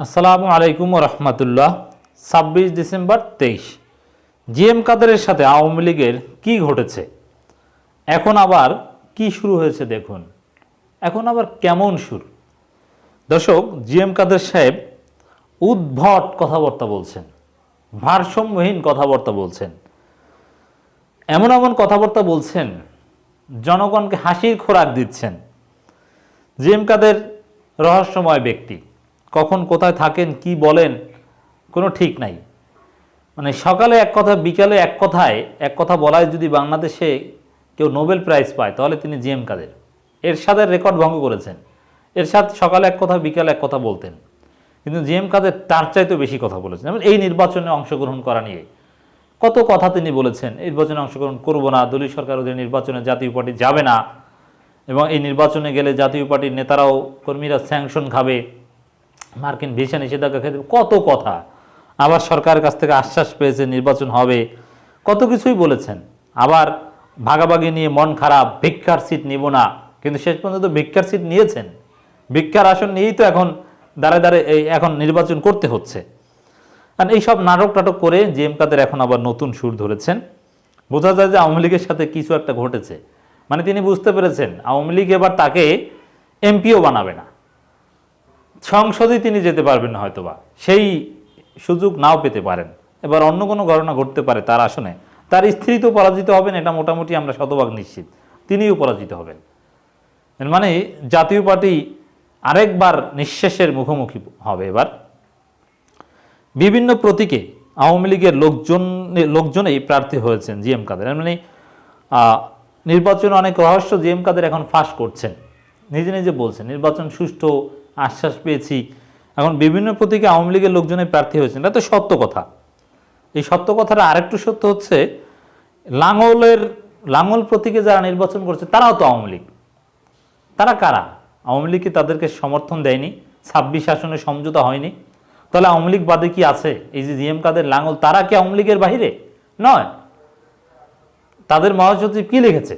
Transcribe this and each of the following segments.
আসসালামু আলাইকুম রহমতুল্লাহ। ছাব্বিশ ডিসেম্বর তেইশ। জিএম কাদেরের সাথে আওয়ামী লীগের কী ঘটেছে? এখন আবার কি শুরু হয়েছে দেখুন। এখন আবার কেমন সুর দর্শক, জিএম কাদের সাহেব উদ্ভট কথাবার্তা বলছেন, ভারসাম্যহীন কথাবার্তা বলছেন। এমন এমন কথাবার্তা বলছেন, জনগণকে হাসির খোরাক দিচ্ছেন জিএম কাদের রহস্যময় ব্যক্তি। কখন কোথায় থাকেন, কি বলেন, কোনো ঠিক নাই। মানে সকালে এক কথা, বিকালে এক কথায়, এক কথা বলায় যদি বাংলাদেশে কেউ নোবেল প্রাইজ পায়, তাহলে তিনি জিএম কাদের। এরশাদের রেকর্ড ভঙ্গ করেছেন। এরশাদ সকালে এক কথা, বিকালে এক কথা বলতেন। কিন্তু জিএম কাদের তার চাইতেও বেশি কথা বলেছেন। যেমন এই নির্বাচনে অংশগ্রহণ করা নিয়ে। কত কথা তিনি বলেছেন নির্বাচনে অংশগ্রহণ করব না, দলীয় সরকার ওদের নির্বাচনে জাতীয় পার্টি যাবে না। এবং এই নির্বাচনে গেলে জাতীয় পার্টির নেতারাও, কর্মীরা স্যাংশন খাবে। মার্কিন ভিসা নিষেধাজ্ঞা খেতে কত কথা। আবার সরকারের কাছ থেকে আশ্বাস পেয়েছে নির্বাচন হবে। কত কিছুই বলেছেন। আবার ভাগাভাগি নিয়ে মন খারাপ, ভিক্ষার সিট নিব না। কিন্তু শেষ পর্যন্ত ভিক্ষার সিট নিয়েছেন। ভিক্ষার আসন নিয়েই তো এখন দাঁড়ে দাঁড়ে এই এখন নির্বাচন করতে হচ্ছে। কারণ এইসব নাটক টাটক করে জিএম কাদের এখন আবার নতুন সুর ধরেছেন। বোঝা যায় যে আওয়ামী লীগের সাথে কিছু একটা ঘটেছে। মানে তিনি বুঝতে পেরেছেন, আওয়ামী লীগ এবার তাকে এমপিও বানাবে না। সংসদে তিনি যেতে পারবেন না হয়তোবা। সেই সুযোগ নাও পেতে পারেন। এবার অন্য কোনো ঘটনা ঘটতে পারে তার আসনে। তার স্ত্রী তো পরাজিত হবেন, এটা মোটামুটি আমরা শতভাগ নিশ্চিত। তিনিও পরাজিত হবেন। মানে জাতীয় পার্টি আরেকবার নিঃশেষের মুখোমুখি হবে এবার। বিভিন্ন প্রতীকে আওয়ামী লীগের লোকজন, লোকজনেই প্রার্থী হয়েছেন জিএম কাদের। এর মানে নির্বাচনে অনেক রহস্য জিএম কাদের এখন ফাঁস করছেন। নিজে নিজে বলছেন, নির্বাচন সুষ্ঠু আশ্বাস পেয়েছি। এখন বিভিন্ন প্রতীকে আওয়ামী লীগের লোকজনে প্রার্থী হয়েছেন। এটা তো সত্য কথা। এই সত্য কথাটা আরেকটু সত্য হচ্ছে, লাঙ্গলের, লাঙ্গল প্রতীকে যারা নির্বাচন করছে, তারাও তো আওয়ামী লীগ। তারা কারা? আওয়ামী লীগ কি তাদেরকে সমর্থন দেয়নি? ছাব্বিশ আসনে সমঝোতা হয়নি? তাহলে আওয়ামী লীগ বাদে কি আছে? এই যে জিএম কাদের লাঙ্গল, তারা কি আওয়ামী লীগের বাহিরে? নয়। তাদের মহাসচিব কি লিখেছে?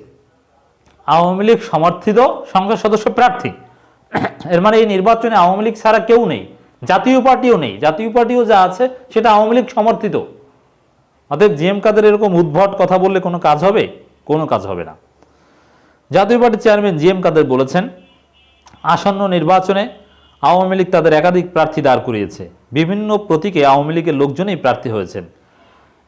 আওয়ামী লীগ সমর্থিত সংসদ সদস্য প্রার্থী। এর মানে এই নির্বাচনে আওয়ামী লীগ ছাড়া কেউ নেই, জাতীয় পার্টিও নেই। জাতীয় পার্টিও যা আছে, সেটা আওয়ামী লীগ সমর্থিত। অতএব জিএম কাদের এরকম উদ্ভট কথা বললে কোনো কাজ হবে? কোনো কাজ হবে না। জাতীয় পার্টির চেয়ারম্যান জিএম কাদের বলেছেন, আসন্ন নির্বাচনে আওয়ামী লীগ তাদের একাধিক প্রার্থী দাঁড় করিয়েছে। বিভিন্ন প্রতীকে আওয়ামী লীগের লোকজনই প্রার্থী হয়েছেন।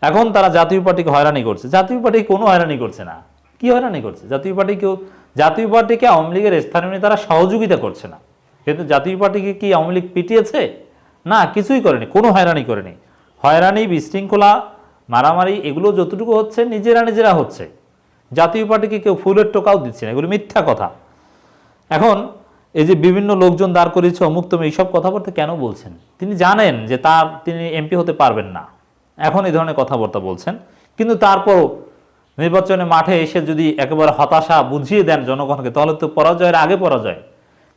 এখন তারা জাতীয় পার্টিকে হয়রানি করছে। জাতীয় পার্টি কোনো হয়রানি করছে না। কি হয়রানি করছে? জাতীয় পার্টি কেউ জাতীয় পার্টিকে আওয়ামী লীগের স্থানীয় নেতারা সহযোগিতা করছে না। কিন্তু জাতীয় পার্টিকে কি আওয়ামী লীগ পিটিয়েছে? না, কিছুই করেনি, কোনো হয়রানি করেনি। হয়রানি, বিশৃঙ্খলা, মারামারি, এগুলো যতটুকু হচ্ছে নিজেরা নিজেরা হচ্ছে। জাতীয় পার্টিকে কেউ ফুলের টোকাও দিচ্ছে না, এগুলো মিথ্যা কথা। এখন এই যে বিভিন্ন লোকজন দাঁড় করিয়েছে, অমুক তুমি এইসব কথাবার্তা কেন বলছেন? তিনি জানেন যে তার তিনি এমপি হতে পারবেন না। এখন এই ধরনের কথাবার্তা বলছেন। কিন্তু তারপরও নির্বাচনে মাঠে এসে যদি একেবারে হতাশা বুঝিয়ে দেন জনগণকে, তাহলে তো পরাজয়ের আগে পরাজয়।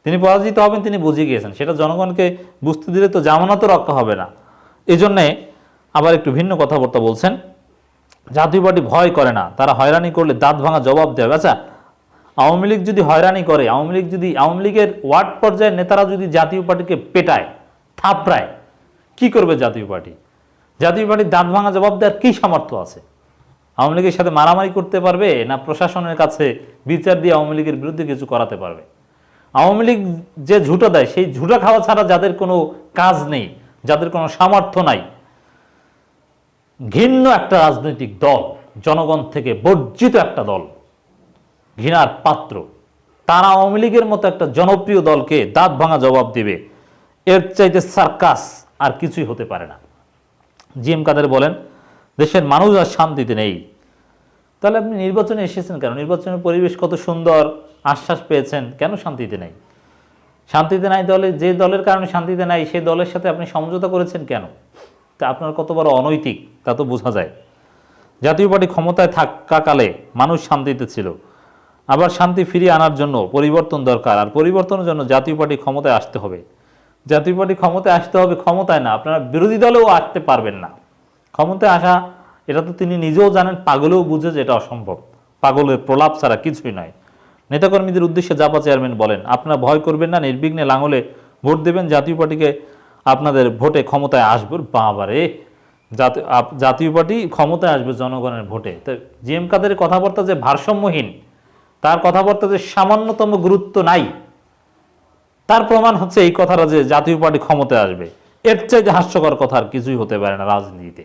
তিনি পরাজিত হবেন, তিনি বুঝিয়ে গিয়েছেন। সেটা জনগণকে বুঝতে দিলে তো জামানতও রক্ষা হবে না। এই জন্যে আবার একটু ভিন্ন কথাবার্তা বলছেন। জাতীয় পার্টি ভয় করে না। তারা হয়রানি করলে দাঁত ভাঙা জবাব দেবে। আচ্ছা আওয়ামী লীগ যদি হয়রানি করে, আওয়ামী লীগ যদি, আওয়ামী লীগের ওয়ার্ড পর্যায়ের নেতারা যদি জাতীয় পার্টিকে পেটায়, থাপড়ায়, কি করবে জাতীয় পার্টি? জাতীয় পার্টির দাঁত ভাঙা জবাব দেওয়ার কী সামর্থ্য আছে? আওয়ামী লীগের সাথে মারামারি করতে পারবে না প্রশাসনের কাছে বিচার দিয়ে আওয়ামী লীগের বিরুদ্ধে কিছু করাতে পারবে? আওয়ামী লীগ যে ঝুটো দেয়, সেই ঝুটা খাওয়া ছাড়া যাদের কোনো কাজ নেই, যাদের কোনো সামর্থ্য নাই, ঘৃণ্য একটা রাজনৈতিক দল, জনগণ থেকে বর্জিত একটা দল, ঘৃণার পাত্র, তারা আওয়ামী লীগের মতো একটা জনপ্রিয় দলকে দাঁত ভাঙা জবাব দিবে। এর চাইতে সার্কাস আর কিছুই হতে পারে না। জিএম কাদের বলেন, দেশের মানুষ আর শান্তিতে নেই। তাহলে আপনি নির্বাচনে এসেছেন কেন? নির্বাচনের পরিবেশ কত সুন্দর, আশ্বাস পেয়েছেন, কেন শান্তিতে নাই? শান্তিতে নাই দলে, যে দলের কারণে শান্তিতে নাই, সেই দলের সাথে আপনি সমঝোতা করেছেন কেন? তা আপনার কত বড় অনৈতিক, তা তো বোঝা যায়। জাতীয় পার্টি ক্ষমতায় থাকাকালে মানুষ শান্তিতে ছিল। আবার শান্তি ফিরিয়ে আনার জন্য পরিবর্তন দরকার, আর পরিবর্তনের জন্য জাতীয় পার্টি ক্ষমতায় আসতে হবে। জাতীয় পার্টি ক্ষমতায় আসতে হবে ক্ষমতায় না, আপনারা বিরোধী দলেও আসতে পারবেন না। ক্ষমতায় আসা এটা তো তিনি নিজেও জানেন, পাগলেও বুঝে যে এটা অসম্ভব। পাগলের প্রলাপ ছাড়া কিছুই নয় নেতাকর্মীদের উদ্দেশ্যে জাপা চেয়ারম্যান বলেন, আপনারা ভয় করবেন না, নির্বিঘ্নে লাঙলে ভোট দেবেন, জাতীয় পার্টিকে আপনাদের ভোটে ক্ষমতায় আসবে। বাবারে! জাতীয় পার্টি ক্ষমতায় আসবে জনগণের ভোটে। তো জি এম কাদের কথাবার্তা যে ভারসাম্যহীন, তার কথাবার্তা যে সামান্যতম গুরুত্ব নাই, তার প্রমাণ হচ্ছে এই কথাটা যে জাতীয় পার্টি ক্ষমতায় আসবে। এর চাইতে হাস্যকর কথা আর কিছুই হতে পারে না রাজনীতিতে।